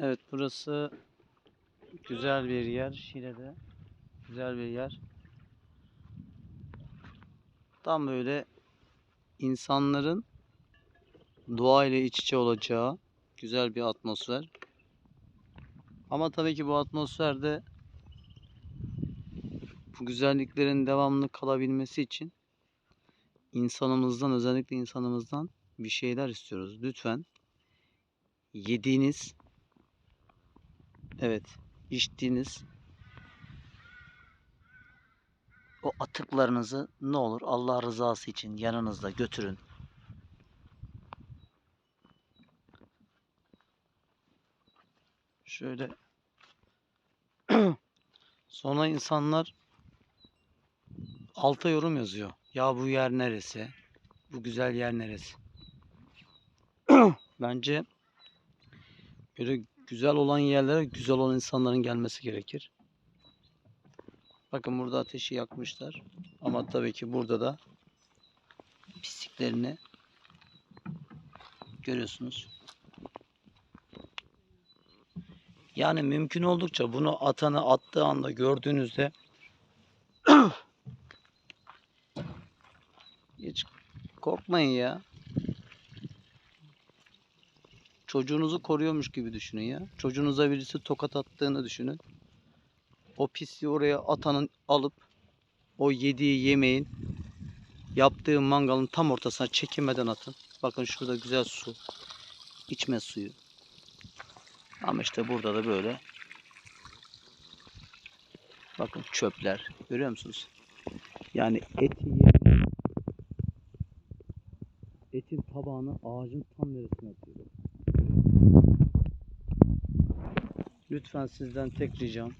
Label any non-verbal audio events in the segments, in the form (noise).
Evet burası güzel bir yer. Şile'de güzel bir yer. Tam böyle insanların doğa ile iç içe olacağı güzel bir atmosfer. Ama tabii ki bu atmosferde bu güzelliklerin devamlı kalabilmesi için insanımızdan özellikle insanımızdan bir şeyler istiyoruz. Lütfen yediğiniz evet içtiğiniz o atıklarınızı ne olur Allah rızası için yanınızda götürün. Şöyle (clears throat) sonra insanlar alta yorum yazıyor. Ya bu yer neresi? Bu güzel yer neresi? (clears throat) Bence böyle güzel olan yerlere güzel olan insanların gelmesi gerekir. Bakın burada ateşi yakmışlar. Ama tabii ki burada da pisliklerini görüyorsunuz. Yani mümkün oldukça bunu atanı attığı anda gördüğünüzde (clears throat) hiç korkmayın ya. Çocuğunuzu koruyormuş gibi düşünün ya. Çocuğunuza birisi tokat attığını düşünün. O pisliği oraya atanın alıp o yediği yemeğin yaptığı mangalın tam ortasına çekinmeden atın. Bakın şurada güzel su. içme suyu. Ama işte burada da böyle. Bakın çöpler. Görüyor musunuz? Yani eti etin tabağını ağacın tam neresine atıyor. Lütfen sizden tek ricam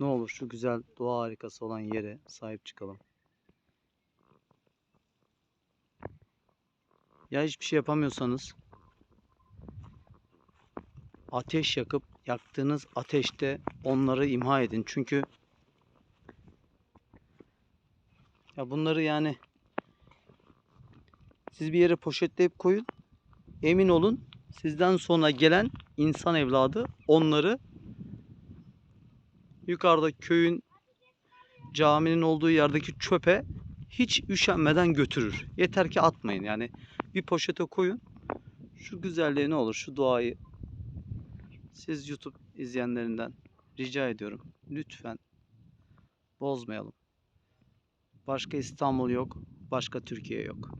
ne olur şu güzel doğa harikası olan yere sahip çıkalım. Ya hiçbir şey yapamıyorsanız ateş yakıp yaktığınız ateşte onları imha edin. Çünkü ya bunları yani siz bir yere poşetleyip koyun. Emin olun sizden sonra gelen insan evladı onları yukarıda köyün caminin olduğu yerdeki çöpe hiç üşenmeden götürür. Yeter ki atmayın yani bir poşete koyun. Şu güzelliği ne olur şu doğayı siz YouTube izleyenlerinden rica ediyorum. Lütfen bozmayalım. Başka İstanbul yok, başka Türkiye yok.